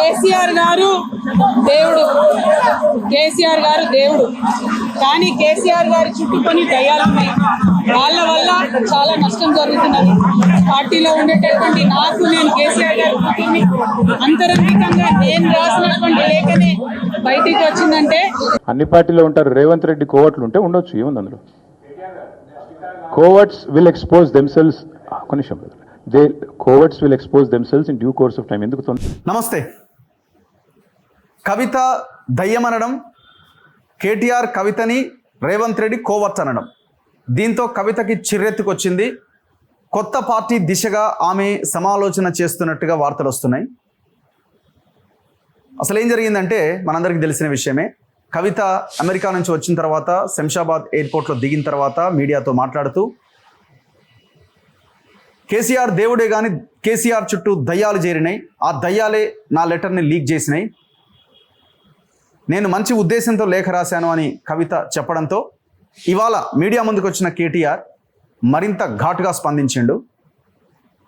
కేసీఆర్ గారు దేవుడు. కేసీఆర్ గారు దేవుడు. కానీ కేసీఆర్ గారి చుట్టూ కొన్ని దయ్యాలు ఉన్నాయి. వాళ్ళ వల్ల చాలా నష్టం జరుగుతున్నది. పార్టీలో ఉండేటటువంటి నాకు నేను కేసీఆర్ గారి కూతుర్ని అంతరంగికంగా నేను రాసినటువంటి లేఖనే బయటికి వచ్చిందంటే అన్ని పార్టీలో ఉంటారు. రేవంత్ రెడ్డి కోవట్లు ఉంటే ఉండొచ్చు. ఏముంది అందులో? కోవర్ట్స్ విల్ ఎక్స్పోజ్ దెమ్సెల్స్ ఒక నిమిషం. They coverts will expose themselves in due course of time ఎందుకు నమస్తే. కవిత దయ్యమనడం కేటీఆర్ కవితని రేవంత్ రెడ్డి కోవర్ట్ అనడం దీంతో కవితకి చిర్రెత్తుకొచ్చింది. కొత్త పార్టీ దిశగా ఆమె సమాలోచన చేస్తున్నట్టుగా వార్తలు వస్తున్నాయి. అసలు ఏం జరిగిందంటే మనందరికీ తెలిసిన విషయమే. కవిత అమెరికా నుంచి వచ్చిన తర్వాత శంషాబాద్ ఎయిర్పోర్ట్లో దిగిన తర్వాత మీడియాతో మాట్లాడుతూ కేసీఆర్ దేవుడే కానీ కేసీఆర్ చుట్టూ దయ్యాలు చేరినాయి. ఆ దయ్యాలే నా లెటర్ని లీక్ చేసినాయి. నేను మంచి ఉద్దేశంతో లేఖ రాశాను అని కవిత చెప్పడంతో ఇవాళ మీడియా ముందుకు వచ్చిన కేటీఆర్ మరింత ఘాటుగా స్పందించిండు.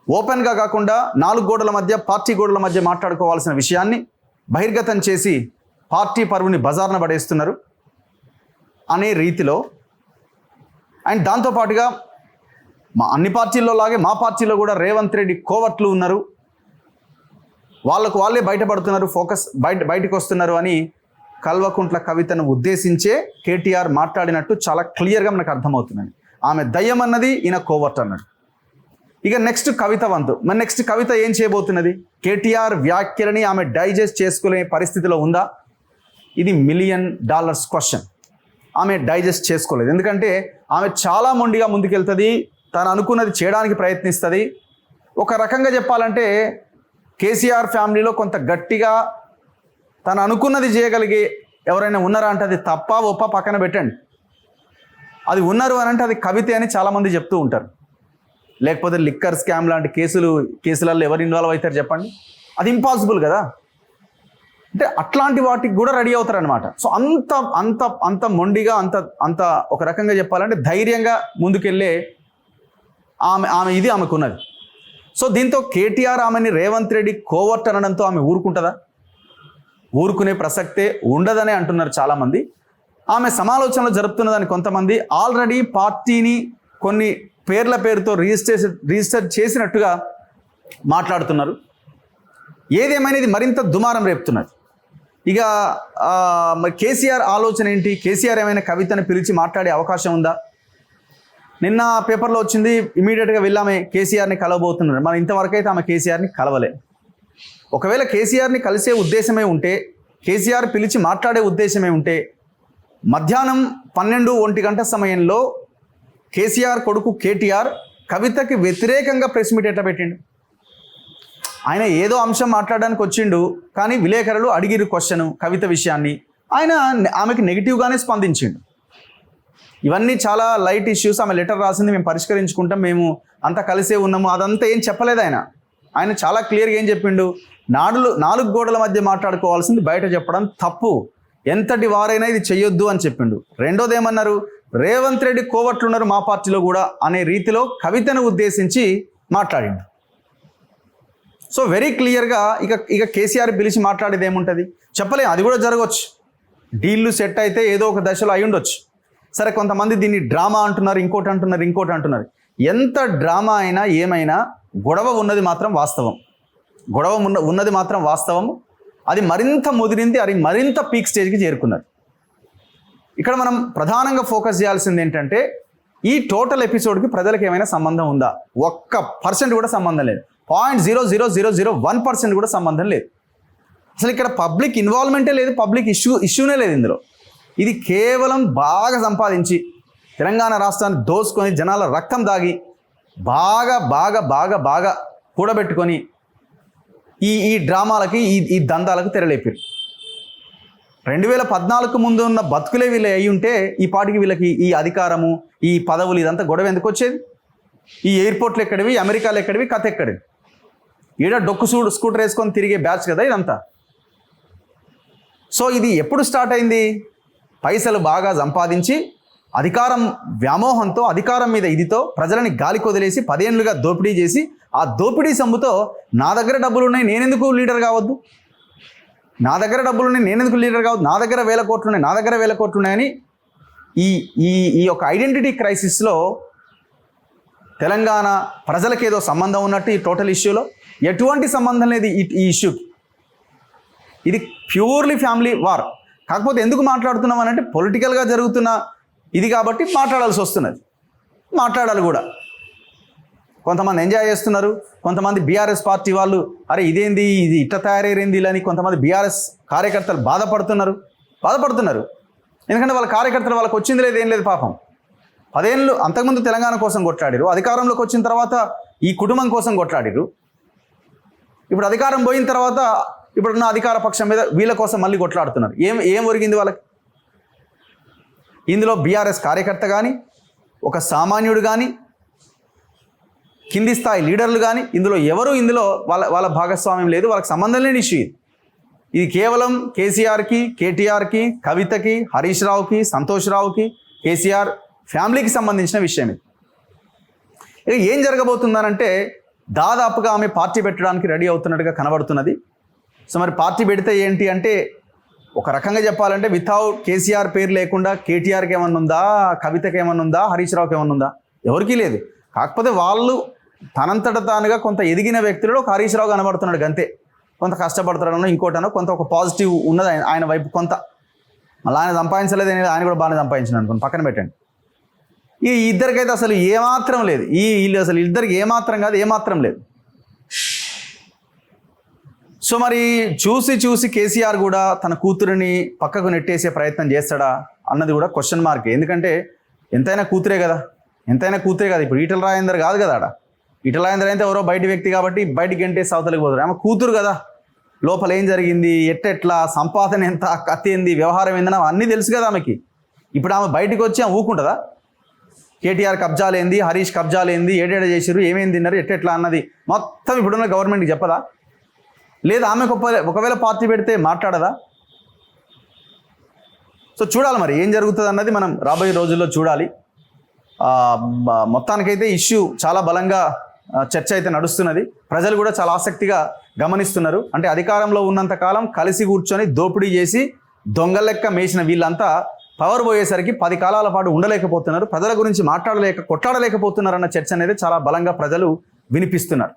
ఓపెన్గా కాకుండా నాలుగు గోడల మధ్య పార్టీ గోడల మధ్య మాట్లాడుకోవాల్సిన విషయాన్ని బహిర్గతం చేసి పార్టీ పరువుని బజార్న పడేస్తున్నారు అనే రీతిలో. అండ్ దాంతోపాటుగా మా అన్ని పార్టీల్లో లాగే మా పార్టీలో కూడా రేవంత్ రెడ్డి కోవట్లు ఉన్నారు. వాళ్ళకు వాళ్ళే బయటపడుతున్నారు ఫోకస్ బయట బయటకు వస్తున్నారు అని కల్వకుంట్ల కవితను ఉద్దేశించే కేటీఆర్ మాట్లాడినట్టు చాలా క్లియర్గా మనకు అర్థమవుతుందండి. ఆమె దయ్యం అన్నది ఈయన కోవర్ట్ అన్నాడు. ఇక నెక్స్ట్ కవిత వంతు. మరి నెక్స్ట్ కవిత ఏం చేయబోతున్నది? కేటీఆర్ వ్యాఖ్యలని ఆమె డైజెస్ట్ చేసుకునే పరిస్థితిలో ఉందా? ఇది మిలియన్ డాలర్స్ క్వశ్చన్. ఆమె డైజెస్ట్ చేసుకోలేదు. ఎందుకంటే ఆమె చాలా మొండిగా ముందుకెళ్తుంది తను అనుకున్నది చేయడానికి ప్రయత్నిస్తుంది. ఒక రకంగా చెప్పాలంటే కేసీఆర్ ఫ్యామిలీలో కొంత గట్టిగా తను అనుకున్నది చేయగలిగే ఎవరైనా ఉన్నారా అంటే అది తప్ప ఒప్ప పక్కన పెట్టండి. అది ఉన్నారు అని అంటే అది కవితే అని చాలామంది చెప్తూ ఉంటారు. లేకపోతే లిక్కర్ స్కామ్ లాంటి కేసులు కేసులలో ఎవరు ఇన్వాల్వ్ అవుతారు చెప్పండి? అది ఇంపాసిబుల్ కదా. అంటే అట్లాంటి వాటికి కూడా రెడీ అవుతారు అనమాట సో అంత అంత అంత మొండిగా అంత అంత ఒక రకంగా చెప్పాలంటే ధైర్యంగా ముందుకెళ్ళే ఆమె ఆమె ఇది ఆమెకున్నది. సో దీంతో కేటీఆర్ ఆమెని రేవంత్ రెడ్డి కోవర్ట్ అనడంతో ఆమె ఊరుకుంటుందా? ఊరుకునే ప్రసక్తే ఉండదనే అంటున్నారు చాలామంది. ఆమె సమాలోచనలు జరుపుతున్నదని కొంతమంది ఆల్రెడీ పార్టీని కొన్ని పేర్ల పేరుతో రిజిస్టర్ రిజిస్టర్ చేసినట్టుగా మాట్లాడుతున్నారు. ఏదేమైనది మరింత దుమారం రేపుతున్నది. ఇక కేసీఆర్ ఆలోచన ఏంటి? కేసీఆర్ ఏమైనా కవితను పిలిచి మాట్లాడే అవకాశం ఉందా? నిన్న పేపర్లో వచ్చింది ఇమీడియట్గా వెళ్ళామే కేసీఆర్ని కలవబోతున్నారు. మరి ఇంతవరకు అయితే ఆమె కేసీఆర్ని కలవలే. ఒకవేళ కేసీఆర్ని కలిసే ఉద్దేశమే ఉంటే కేసీఆర్ పిలిచి మాట్లాడే ఉద్దేశమే ఉంటే మధ్యాహ్నం పన్నెండు ఒంటి గంట సమయంలో కేసీఆర్ కొడుకు కేటీఆర్ కవితకి వ్యతిరేకంగా ప్రెస్ మీట్ ఎట్లా పెట్టిండు? ఆయన ఏదో అంశం మాట్లాడడానికి వచ్చిండు కానీ విలేకరులు అడిగిరు క్వశ్చన్ కవిత విషయాన్ని. ఆయన ఆమెకి నెగిటివ్గానే స్పందించిండు. ఇవన్నీ చాలా లైట్ ఇష్యూస్ ఆమె లెటర్ రాసింది మేము పరిష్కరించుకుంటాం మేము అంతా కలిసే ఉన్నాము అదంతా ఏం చెప్పలేదు ఆయన. ఆయన చాలా క్లియర్గా ఏం చెప్పిండు? నాడులు నాలుగు గోడల మధ్య మాట్లాడుకోవాల్సింది బయట చెప్పడం తప్పు. ఎంతటి వారైనా ఇది చెయ్యొద్దు అని చెప్పిండు. రెండోది ఏమన్నారు? రేవంత్ రెడ్డి కోవట్లున్నారు మా పార్టీలో కూడా అనే రీతిలో కవితను ఉద్దేశించి మాట్లాడిండు. సో వెరీ క్లియర్గా ఇక ఇక కేసీఆర్ పిలిచి మాట్లాడేది ఏముంటుంది? చెప్పలేం అది కూడా జరగవచ్చు డీల్లు సెట్ అయితే ఏదో ఒక దశలో అయి ఉండొచ్చు. సరే కొంతమంది దీన్ని డ్రామా అంటున్నారు ఇంకోటి అంటున్నారు ఇంకోటి అంటున్నారు. ఎంత డ్రామా అయినా ఏమైనా గొడవ ఉన్నది మాత్రం వాస్తవం. గొడవ ఉన్న ఉన్నది మాత్రం వాస్తవం. అది మరింత ముదిరింది అది మరింత పీక్ స్టేజ్కి చేరుకున్నది. ఇక్కడ మనం ప్రధానంగా ఫోకస్ చేయాల్సింది ఏంటంటే ఈ టోటల్ ఎపిసోడ్కి ప్రజలకు ఏమైనా సంబంధం ఉందా? ఒక్క పర్సెంట్ కూడా సంబంధం లేదు. Point zero zero zero zero one percent కూడా సంబంధం లేదు. అసలు ఇక్కడ పబ్లిక్ ఇన్వాల్వ్మెంటే లేదు పబ్లిక్ ఇష్యూ ఇష్యూనే లేదు ఇందులో. ఇది కేవలం బాగా సంపాదించి తెలంగాణ రాష్ట్రాన్ని దోసుకొని జనాల రక్తం దాగి బాగా బాగా బాగా బాగా కూడబెట్టుకొని ఈ ఈ డ్రామాలకి ఈ ఈ దందాలకు తెరలేపారు. రెండు వేల పద్నాలుగు ముందు ఉన్న బతుకులే వీళ్ళు అయి ఉంటే ఈ పాటికి వీళ్ళకి ఈ అధికారము ఈ పదవులు ఇదంతా గొడవ ఎందుకు వచ్చేది? ఈ ఎయిర్పోర్ట్లు ఎక్కడివి అమెరికాలు ఎక్కడివి కథ ఎక్కడివి? ఈడ డొక్కు సూడు స్కూటర్ వేసుకొని తిరిగే బ్యాచ్ కదా ఇదంతా. సో ఇది ఎప్పుడు స్టార్ట్ అయింది? పైసలు బాగా సంపాదించి అధికారం వ్యామోహంతో అధికారం మీద ఇదితో ప్రజలని గాలికి వదిలేసి పదేళ్ళుగా దోపిడీ చేసి ఆ దోపిడీ సొమ్ముతో నా దగ్గర డబ్బులు ఉన్నాయి నేనెందుకు లీడర్ కావద్దు? నా దగ్గర డబ్బులు ఉన్నాయి నేనెందుకు లీడర్ కావద్దు? నా దగ్గర వేల కోట్లు ఉన్నాయి నా దగ్గర వేల కోట్లు ఉన్నాయని ఈ ఈ ఈ యొక్క ఐడెంటిటీ క్రైసిస్లో తెలంగాణ ప్రజలకు ఏదో సంబంధం ఉన్నట్టు ఈ టోటల్ ఇష్యూలో ఎటువంటి సంబంధం లేదు ఈ ఈ ఇష్యూకి. ఇది ప్యూర్లీ ఫ్యామిలీ వార్. కాకపోతే ఎందుకు మాట్లాడుతున్నాం అని అంటే పొలిటికల్గా జరుగుతున్న ఇది కాబట్టి మాట్లాడాల్సి వస్తున్నది. మాట్లాడాలి కూడా. కొంతమంది ఎంజాయ్ చేస్తున్నారు. కొంతమంది బీఆర్ఎస్ పార్టీ వాళ్ళు అరే ఇదేంది? ఇది ఇట్ట తయారైంది ఇలా అని కొంతమంది బీఆర్ఎస్ కార్యకర్తలు బాధపడుతున్నారు. బాధపడుతున్నారు. ఎందుకంటే వాళ్ళ కార్యకర్తలు వాళ్ళకి వచ్చింది లేదు ఏం లేదు పాపం. పదేళ్ళు అంతకుముందు తెలంగాణ కోసం కొట్లాడిరు అధికారంలోకి వచ్చిన తర్వాత ఈ కుటుంబం కోసం కొట్లాడిరు ఇప్పుడు అధికారం పోయిన తర్వాత ఇప్పుడున్న అధికార పక్షం మీద వీళ్ళ కోసం మళ్ళీ కొట్లాడుతున్నారు. ఏం ఏం ఒరిగింది వాళ్ళకి? ఇందులో బీఆర్ఎస్ కార్యకర్త కానీ ఒక సామాన్యుడు కానీ కింది స్థాయి లీడర్లు కానీ ఇందులో ఎవరు ఇందులో వాళ్ళ వాళ్ళ భాగస్వామ్యం లేదు వాళ్ళకి సంబంధం లేని ఇష్యూ ఇది. ఇది కేవలం కేసీఆర్కి కేటీఆర్కి కవితకి హరీష్ రావుకి సంతోష్ రావుకి కేసీఆర్ ఫ్యామిలీకి సంబంధించిన విషయం ఇది. ఇక ఏం జరగబోతుందనంటే దాదాపుగా ఆమె పార్టీ పెట్టడానికి రెడీ అవుతున్నట్టుగా కనబడుతున్నది. సో మరి పార్టీ పెడితే ఏంటి అంటే ఒక రకంగా చెప్పాలంటే వితౌట్ కేసీఆర్ పేరు లేకుండా కేటీఆర్కి ఏమన్నా ఉందా? కవితకి ఏమన్నా ఉందా? హరీష్ రావుకి ఏమన్నా ఉందా? ఎవరికీ లేదు. కాకపోతే వాళ్ళు తనంతట తానుగా కొంత ఎదిగిన వ్యక్తులలో ఒక హరీష్ రావు కనబడుతున్నాడు అంతే కొంత కష్టపడుతున్నాడనో ఇంకోటనో కొంత ఒక పాజిటివ్ ఉన్నది ఆయన ఆయన వైపు కొంత. మళ్ళీ ఆయన సంపాదించలేదు అనేది ఆయన కూడా బాగానే సంపాదించిన అనుకోండి. పక్కన పెట్టండి. ఈ ఇద్దరికైతే అసలు ఏమాత్రం లేదు. ఈ వీళ్ళు అసలు ఇద్దరికి ఏమాత్రం కాదు ఏమాత్రం లేదు. సో మరి చూసి చూసి కేసీఆర్ కూడా తన కూతురిని పక్కకు నెట్టేసే ప్రయత్నం చేస్తాడా అన్నది కూడా క్వశ్చన్ మార్క్ ఎందుకంటే ఎంతైనా కూతురే కదా. ఎంతైనా కూతురే కదా. ఇప్పుడు ఈటల రాజేందర్ కాదు కదా ఆడ. ఈటల రాజేందర్ అయితే ఎవరో బయట వ్యక్తి కాబట్టి బయటికి గంటేసి సవతలకు పోతారు ఆమె కూతురు కదా. లోపల ఏం జరిగింది? ఎట్టెట్లా? సంపాదన ఎంత? కత్తి ఏంది? వ్యవహారం ఏందని అన్నీ తెలుసు కదా ఆమెకి. ఇప్పుడు ఆమె బయటికి వచ్చి ఆమె ఊకుంటుందా కేటీఆర్ కబ్జాలేంది? హరీష్ కబ్జాలేంది? ఏడేడ చేసిరు ఏమేమి తిన్నారు? ఎట్టెట్లా అన్నది మొత్తం ఇప్పుడున్న గవర్నమెంట్కి చెప్పదా? లేదా ఆమెకు ఒకవేళ పార్టీ పెడితే మాట్లాడదా? సో చూడాలి మరి ఏం జరుగుతుంది అన్నది మనం రాబోయే రోజుల్లో చూడాలి. మొత్తానికైతే ఇష్యూ చాలా బలంగా చర్చ అయితే నడుస్తున్నది. ప్రజలు కూడా చాలా ఆసక్తిగా గమనిస్తున్నారు. అంటే అధికారంలో ఉన్నంత కాలం కలిసి కూర్చొని దోపిడీ చేసి దొంగ లెక్క మేసిన వీళ్ళంతా పవర్ పోయేసరికి పది కాలాల పాటు ఉండలేకపోతున్నారు. ప్రజల గురించి మాట్లాడలేక కొట్లాడలేకపోతున్నారు అన్న చర్చ అనేది చాలా బలంగా ప్రజలు వినిపిస్తున్నారు.